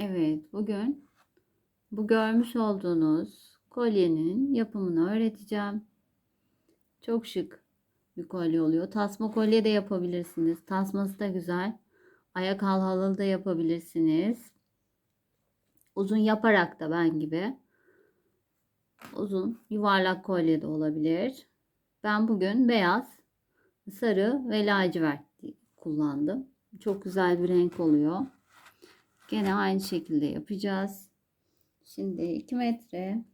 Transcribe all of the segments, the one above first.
Evet, bugün bu görmüş olduğunuz kolyenin yapımını öğreteceğim. Çok şık bir kolye oluyor. Tasma kolye de yapabilirsiniz. Tasması da güzel. Ayak halhalı da yapabilirsiniz. Uzun yaparak da ben gibi. Uzun yuvarlak kolye de olabilir. Ben bugün beyaz, sarı ve lacivert kullandım. Çok güzel bir renk oluyor. Gene aynı şekilde yapacağız. Şimdi 2 metre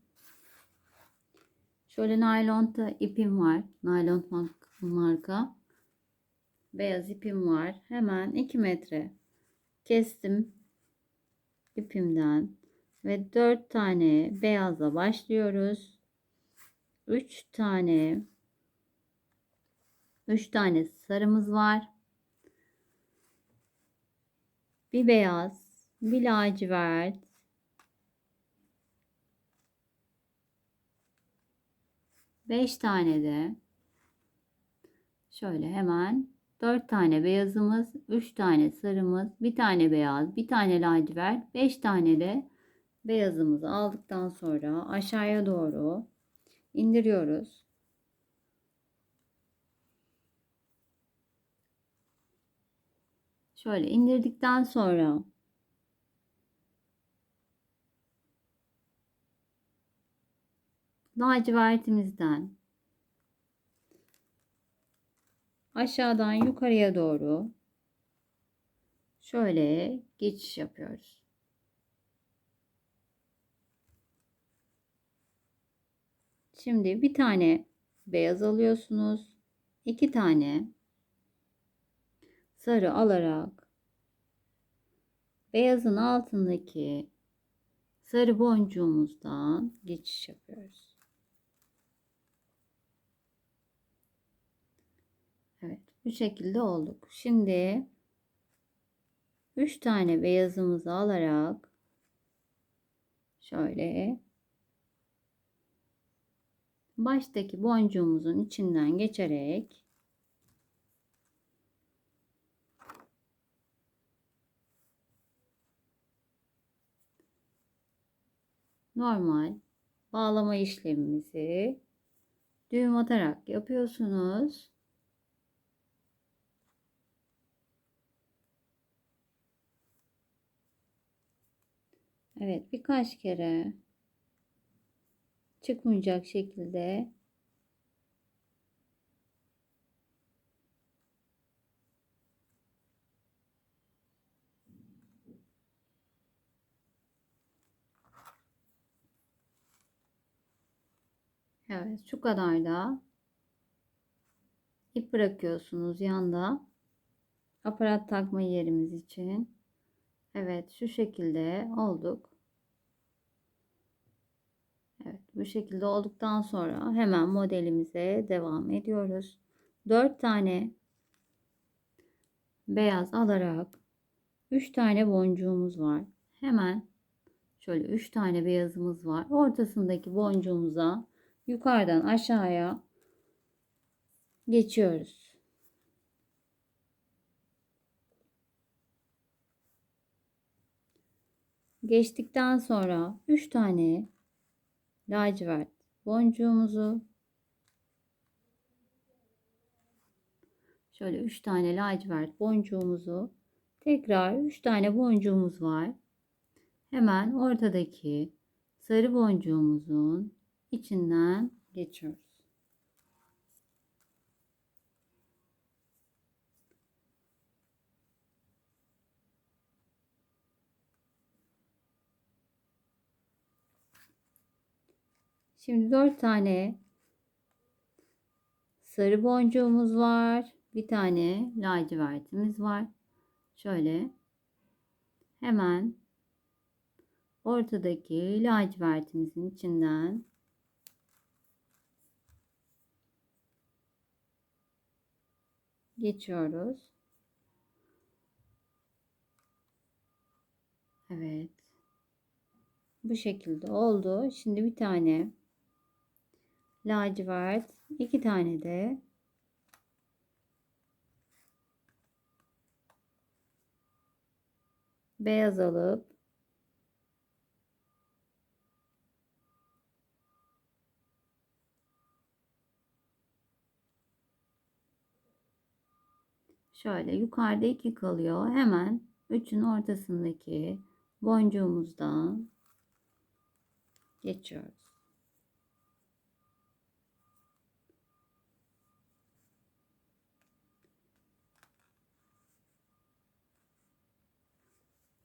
şöyle naylon da ipim var. Naylon marka. Beyaz ipim var. Hemen 2 metre kestim ipimden ve 4 tane beyazla başlıyoruz. 3 tane 3 tane sarımız var. Bir beyaz, bir lacivert, beş tane de şöyle hemen dört tane beyazımız, üç tane sarımız, bir tane beyaz, bir tane lacivert, beş tane de beyazımızı aldıktan sonra aşağıya doğru indiriyoruz. Şöyle indirdikten sonra lacivertimizden aşağıdan yukarıya doğru şöyle geçiş yapıyoruz. Şimdi bir tane beyaz alıyorsunuz. iki tane sarı alarak beyazın altındaki sarı boncuğumuzdan geçiş yapıyoruz. Evet, bu şekilde olduk. Şimdi 3 tane beyazımızı alarak şöyle baştaki boncuğumuzun içinden geçerek normal bağlama işlemimizi düğüm atarak yapıyorsunuz. Evet birkaç kere çıkmayacak şekilde Evet şu kadar da ip bırakıyorsunuz yanda aparat takma yerimiz için. Evet şu şekilde olduk. Evet bu şekilde olduktan sonra hemen modelimize devam ediyoruz. 4 tane beyaz alarak 3 tane boncuğumuz var. Hemen şöyle 3 tane beyazımız var. Ortasındaki boncuğumuza yukarıdan aşağıya geçiyoruz. Geçtikten sonra 3 tane lacivert boncuğumuzu şöyle 3 tane lacivert boncuğumuzu tekrar 3 tane boncuğumuz var. Hemen ortadaki sarı boncuğumuzun içinden geçiyoruz. Şimdi dört tane sarı boncuğumuz var. Bir tane lacivertimiz var. Şöyle hemen ortadaki lacivertimizin içinden geçiyoruz. Evet. Bu şekilde oldu. Şimdi bir tane lacivert, iki tane de beyaz alıp şöyle yukarıda iki kalıyor. Hemen üçün ortasındaki boncuğumuzdan geçiyoruz.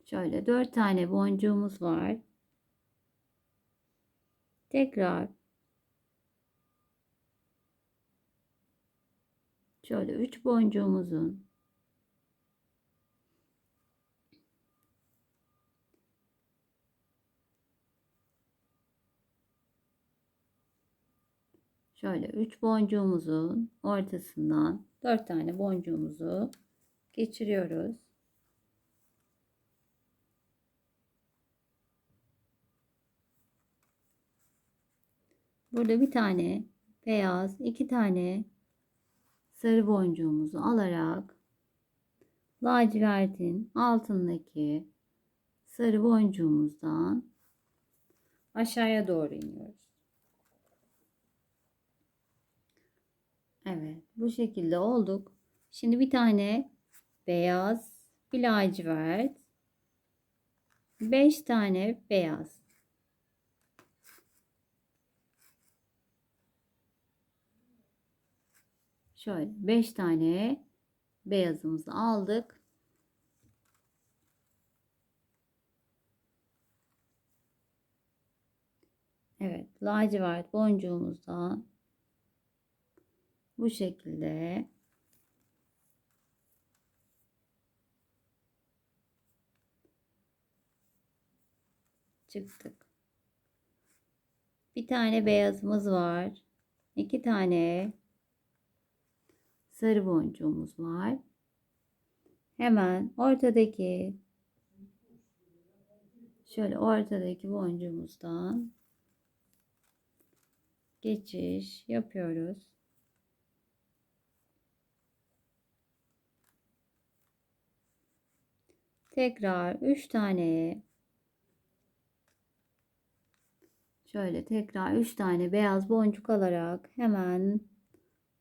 Şöyle dört tane boncuğumuz var. Tekrar şöyle üç boncuğumuzun şöyle üç boncuğumuzun ortasından dört tane boncuğumuzu geçiriyoruz. Burada bir tane beyaz, iki tane sarı boncuğumuzu alarak lacivertin altındaki sarı boncuğumuzdan aşağıya doğru iniyoruz. Evet, bu şekilde olduk. Şimdi bir tane beyaz, bir lacivert, beş tane beyaz. Şöyle 5 tane beyazımızı aldık. Evet, lacivert boncuğumuzdan bu şekilde çıktık. Bir tane beyazımız var. İki tane sarı boncuğumuz var. Hemen ortadaki şöyle ortadaki boncuğumuzdan geçiş yapıyoruz. Tekrar 3 tane şöyle tekrar 3 tane beyaz boncuk alarak hemen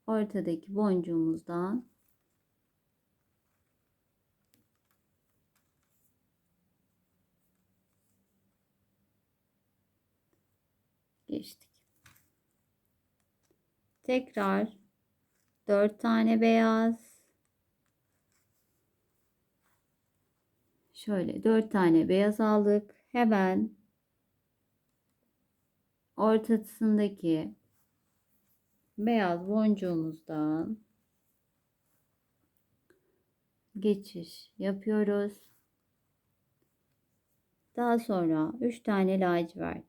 ortadaki boncuğumuzdan geçtik. Tekrar 4 tane beyaz şöyle 4 tane beyaz aldık. Hemen ortasındaki beyaz boncuğumuzdan geçiş yapıyoruz. Daha sonra 3 tane lacivert.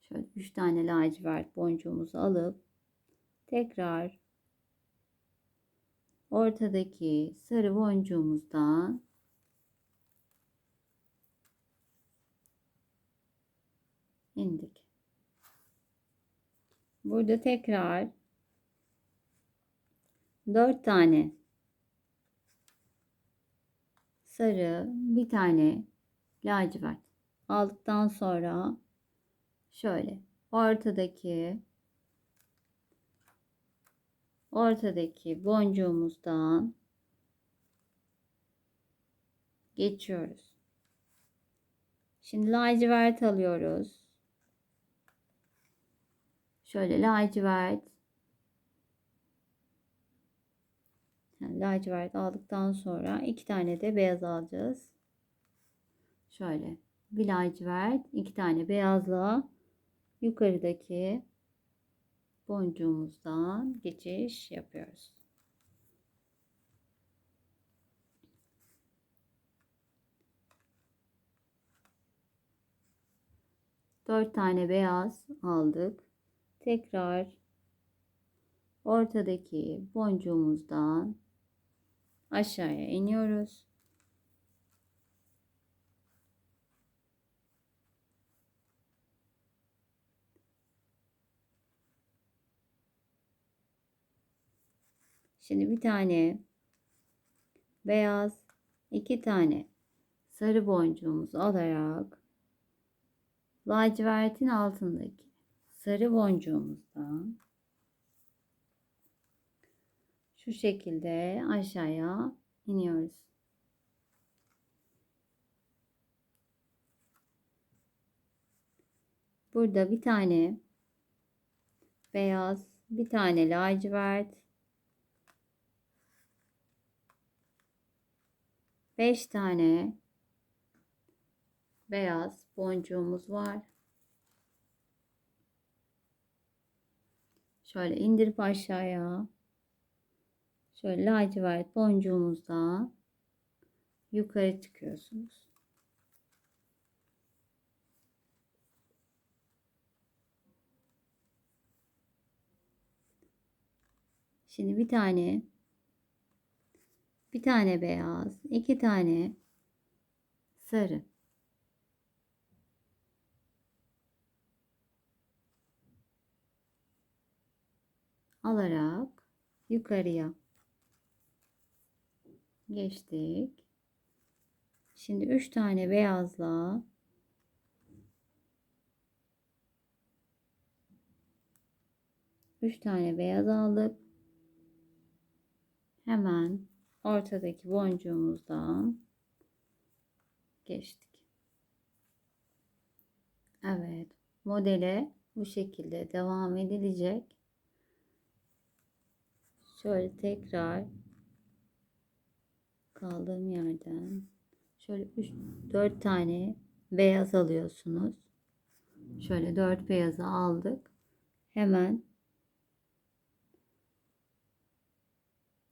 Şöyle 3 tane lacivert boncuğumuzu alıp tekrar ortadaki sarı boncuğumuzdan indik. Burada tekrar 4 tane sarı, bir tane lacivert aldıktan sonra şöyle ortadaki ortadaki boncuğumuzdan geçiyoruz. Şimdi lacivert alıyoruz. Şöyle lacivert. Yani lacivert aldıktan sonra iki tane de beyaz alacağız. Şöyle bir lacivert, iki tane beyazla yukarıdaki boncuğumuzdan geçiş yapıyoruz. Dört tane beyaz aldık tekrar ortadaki boncuğumuzdan aşağıya iniyoruz. Şimdi bir tane beyaz, iki tane sarı boncuğumuzu alarak lacivertin altındaki sarı boncuğumuzdan Şu şekilde aşağıya iniyoruz. Burada bir tane beyaz, bir tane lacivert, beş tane beyaz boncuğumuz var. Şöyle indirip aşağıya şöyle lacivert boncuğumuzdan yukarı çıkıyorsunuz. Şimdi bir tane bir tane beyaz, iki tane sarı. Alarak yukarıya geçtik. Şimdi üç tane beyazla üç tane beyaz aldık. Hemen ortadaki boncuğumuzdan geçtik. Evet, modele bu şekilde devam edilecek. Şöyle tekrar kaldığım yerden şöyle 3 4 tane beyaz alıyorsunuz. Şöyle 4 beyazı aldık. Hemen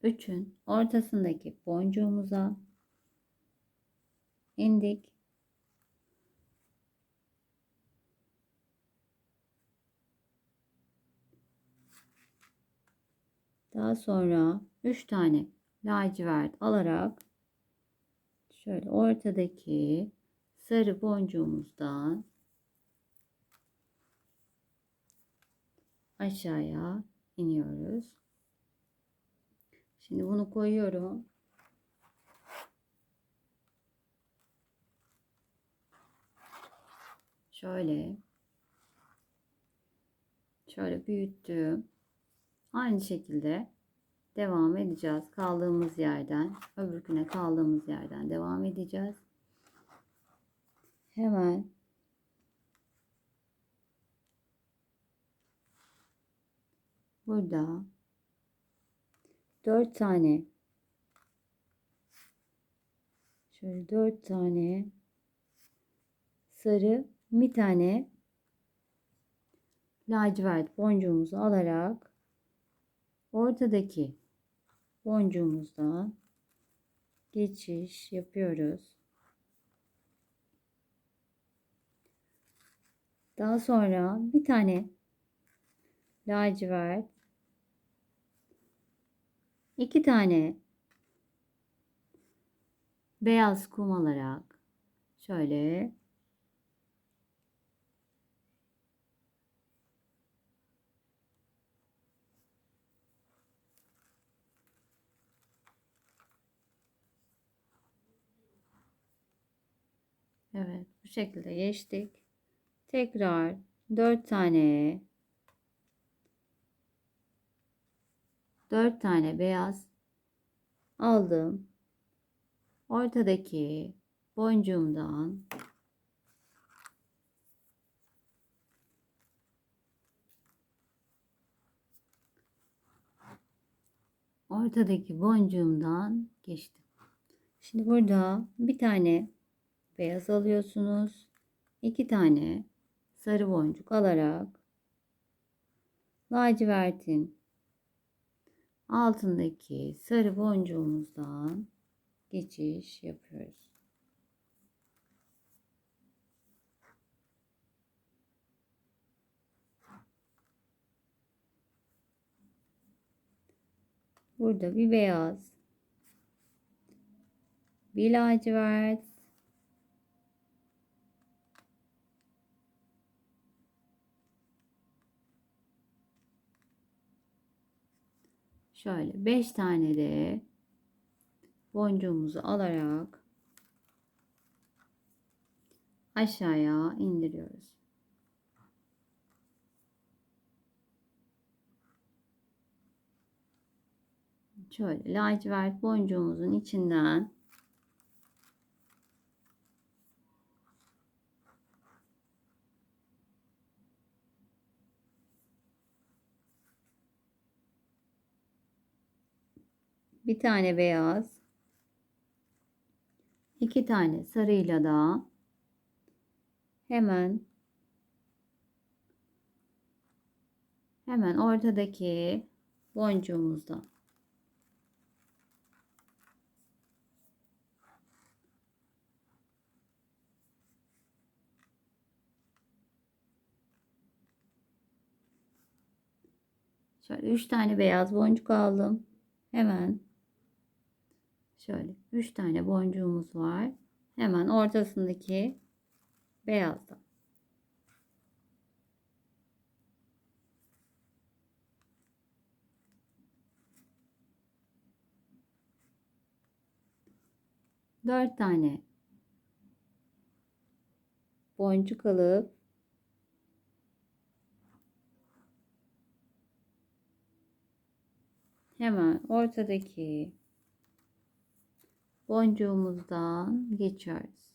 üçün ortasındaki boncuğumuza indik. Daha sonra 3 tane lacivert alarak şöyle ortadaki sarı boncuğumuzdan aşağıya iniyoruz. Şimdi bunu koyuyorum. Şöyle şöyle büyüttüm. Aynı şekilde devam edeceğiz. Kaldığımız yerden öbürküne kaldığımız yerden devam edeceğiz. Hemen burada dört tane şöyle dört tane sarı bir tane lacivert boncuğumuzu alarak ortadaki boncuğumuzdan geçiş yapıyoruz. Daha sonra bir tane lacivert, iki tane beyaz kum alarak şöyle Evet, bu şekilde geçtik. Tekrar 4 tane 4 tane beyaz aldım. Ortadaki boncuğumdan ortadaki boncuğumdan geçtim. Şimdi burada bir tane beyaz alıyorsunuz. iki tane sarı boncuk alarak lacivertin altındaki sarı boncuğumuzdan geçiş yapıyoruz. Burada bir beyaz, bir lacivert, Şöyle 5 tane de boncuğumuzu alarak aşağıya indiriyoruz. şöyle lacivert boncuğumuzun içinden bir tane beyaz iki tane sarıyla da hemen hemen ortadaki boncuğumuzda Şöyle 3 tane beyaz boncuk aldım. Hemen şöyle 3 tane boncuğumuz var. Hemen ortasındaki beyazdan. Dört tane boncuk alıp hemen ortadaki boncuğumuzdan geçiyoruz.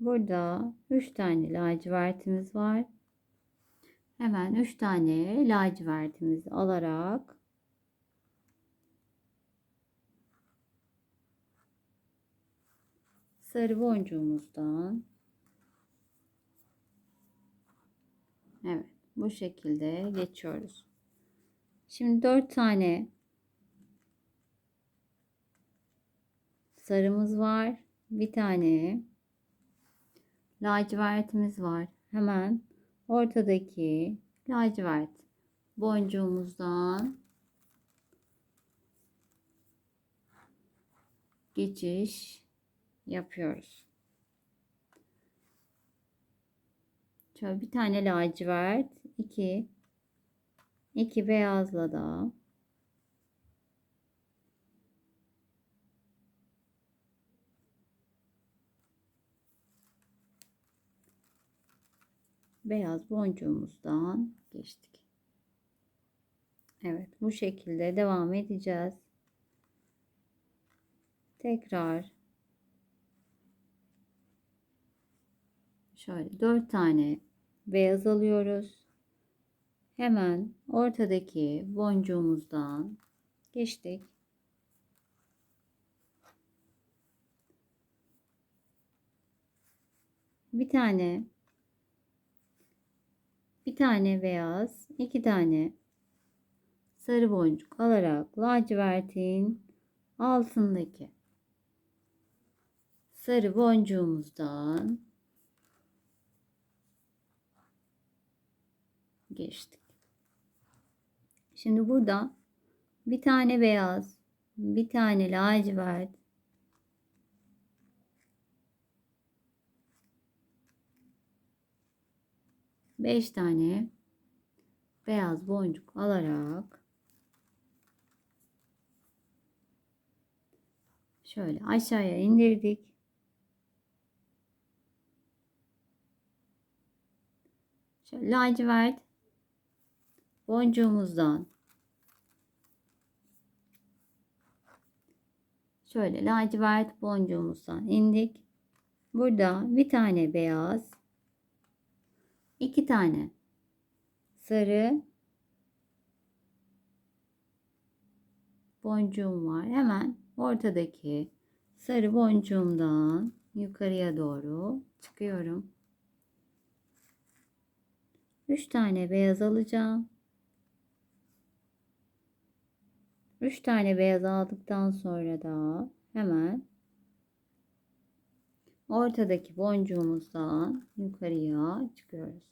Burada 3 tane lacivertimiz var. Hemen 3 tane lacivertimizi alarak sarı boncuğumuzdan Evet, bu şekilde geçiyoruz. Şimdi 4 tane sarımız var. Bir tane lacivertimiz var. Hemen ortadaki lacivert boncuğumuzdan geçiş yapıyoruz. Şöyle bir tane lacivert, iki iki beyazla da beyaz boncuğumuzdan geçtik. Evet bu şekilde devam edeceğiz. Tekrar şöyle dört tane beyaz alıyoruz. Hemen ortadaki boncuğumuzdan geçtik. Bir tane bir tane beyaz, iki tane sarı boncuk alarak lacivertin altındaki sarı boncuğumuzdan geçtik. Şimdi burada bir tane beyaz, bir tane lacivert, beş tane beyaz boncuk alarak şöyle aşağıya indirdik. Şöyle lacivert boncuğumuzdan şöyle lacivert boncuğumuzdan indik. Burada bir tane beyaz, iki tane sarı boncuğum var. Hemen ortadaki sarı boncuğumdan yukarıya doğru çıkıyorum. 3 tane beyaz alacağım. 3 tane beyaz aldıktan sonra da hemen ortadaki boncuğumuzdan yukarıya çıkıyoruz.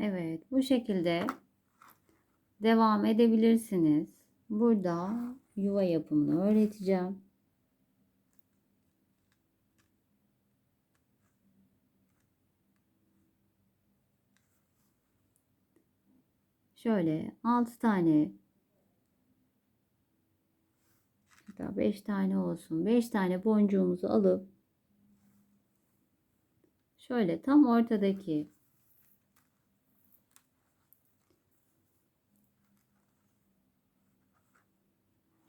Evet, bu şekilde devam edebilirsiniz. Burada yuva yapımını öğreteceğim. Şöyle 6 tane hatta 5 tane olsun. 5 tane boncuğumuzu alıp şöyle tam ortadaki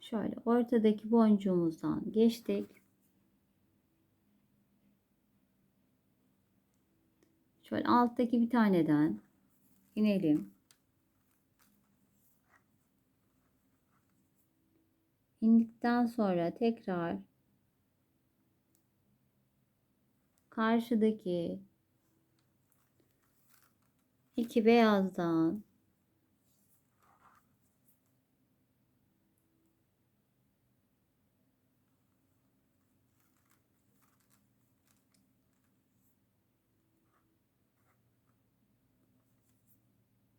şöyle ortadaki boncuğumuzdan geçtik. Şöyle alttaki bir taneden inelim. İndikten sonra tekrar karşıdaki iki beyazdan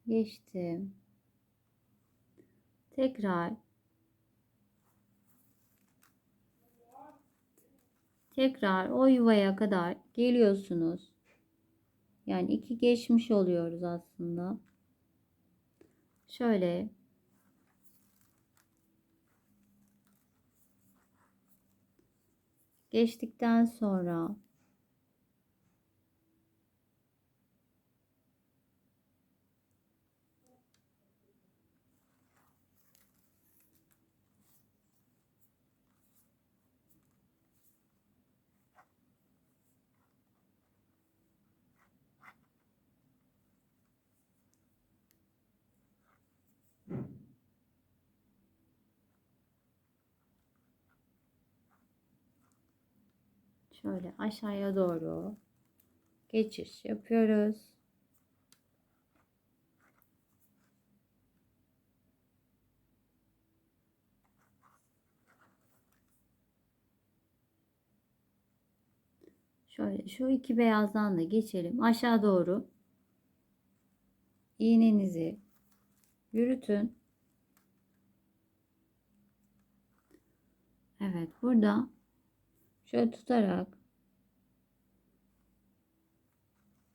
geçtim. Tekrar tekrar o yuvaya kadar geliyorsunuz. Yani iki geçmiş oluyoruz aslında. Şöyle geçtikten sonra şöyle aşağıya doğru geçiş yapıyoruz. Şöyle şu iki beyazdan da geçelim. Aşağı doğru iğnenizi yürütün. Evet burada şöyle tutarak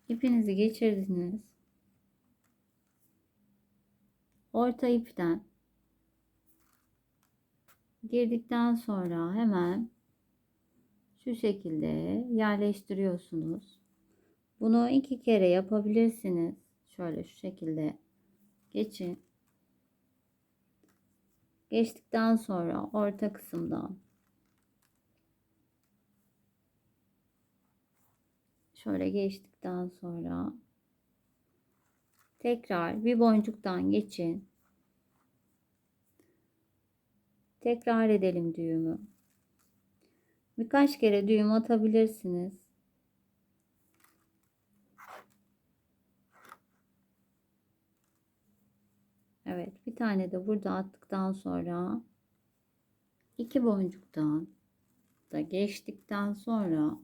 ipinizi geçirdiniz. Orta ipten girdikten sonra hemen şu şekilde yerleştiriyorsunuz. Bunu iki kere yapabilirsiniz. Şöyle şu şekilde geçin. Geçtikten sonra orta kısımdan şöyle geçtikten sonra tekrar bir boncuktan geçin. Tekrar edelim düğümü. Birkaç kere düğüm atabilirsiniz. Evet, bir tane de burada attıktan sonra iki boncuktan da geçtikten sonra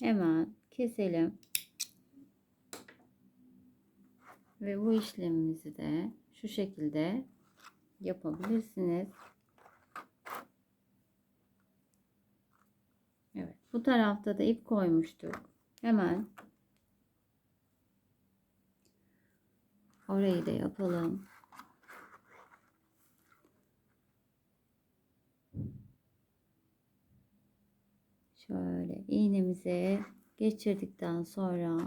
hemen keselim. Ve bu işlemimizi de şu şekilde yapabilirsiniz. Evet, bu tarafta da ip koymuştuk. Hemen orayı da yapalım. Şöyle iğnemize geçirdikten sonra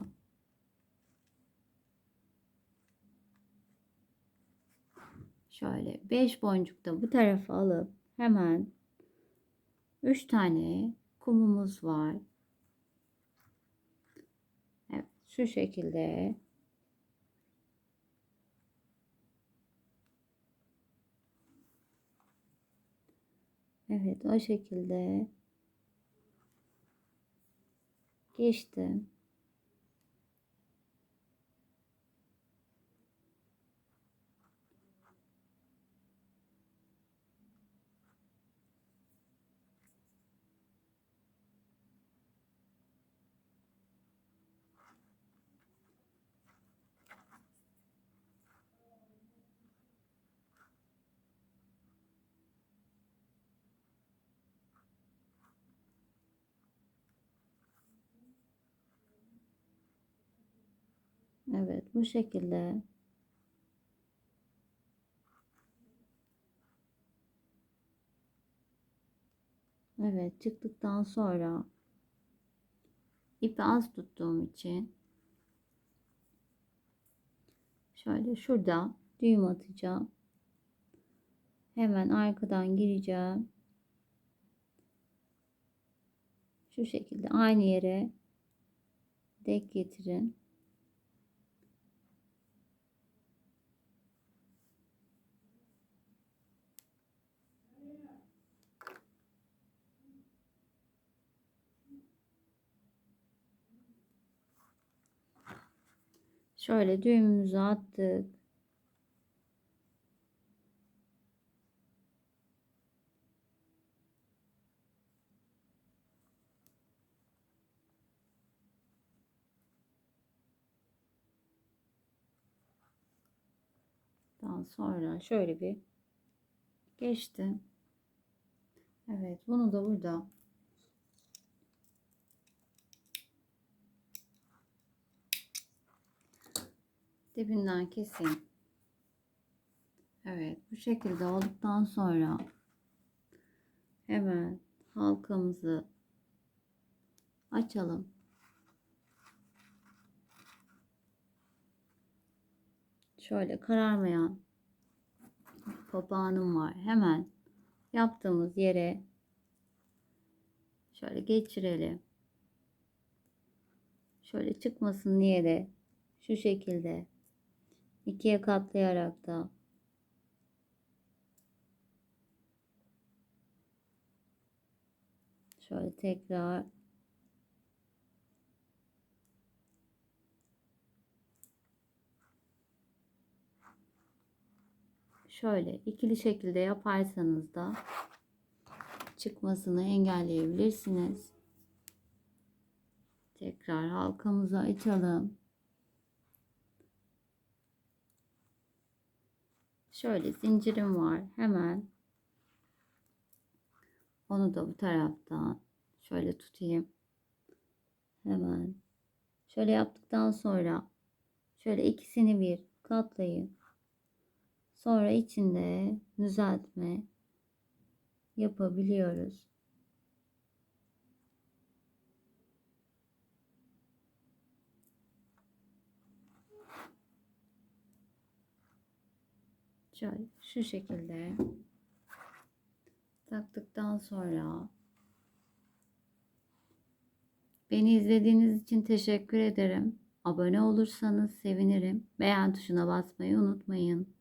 şöyle 5 boncuk da bu tarafa alıp hemen 3 tane kumumuz var. Evet, şu şekilde Evet, o şekilde geçtim. Evet bu şekilde Evet çıktıktan sonra ipi az tuttuğum için şöyle şurada düğüm atacağım. Hemen arkadan gireceğim. Şu şekilde aynı yere dek getirin. Şöyle düğümümüzü attık. Daha sonra şöyle bir geçti. Evet bunu da burada dibinden keseyim. Evet bu şekilde olduktan sonra hemen halkamızı açalım. Şöyle kararmayan papağanım var. Hemen yaptığımız yere şöyle geçirelim. Şöyle çıkmasın diye de şu şekilde ikiye katlayarak da şöyle tekrar şöyle ikili şekilde yaparsanız da çıkmasını engelleyebilirsiniz. Tekrar halkamızı açalım. Şöyle zincirim var. Hemen onu da bu taraftan şöyle tutayım. Hemen şöyle yaptıktan sonra şöyle ikisini bir katlayın. Sonra içinde düzeltme yapabiliyoruz. Şöyle şu şekilde taktıktan sonra beni izlediğiniz için teşekkür ederim. Abone olursanız sevinirim. Beğen tuşuna basmayı unutmayın.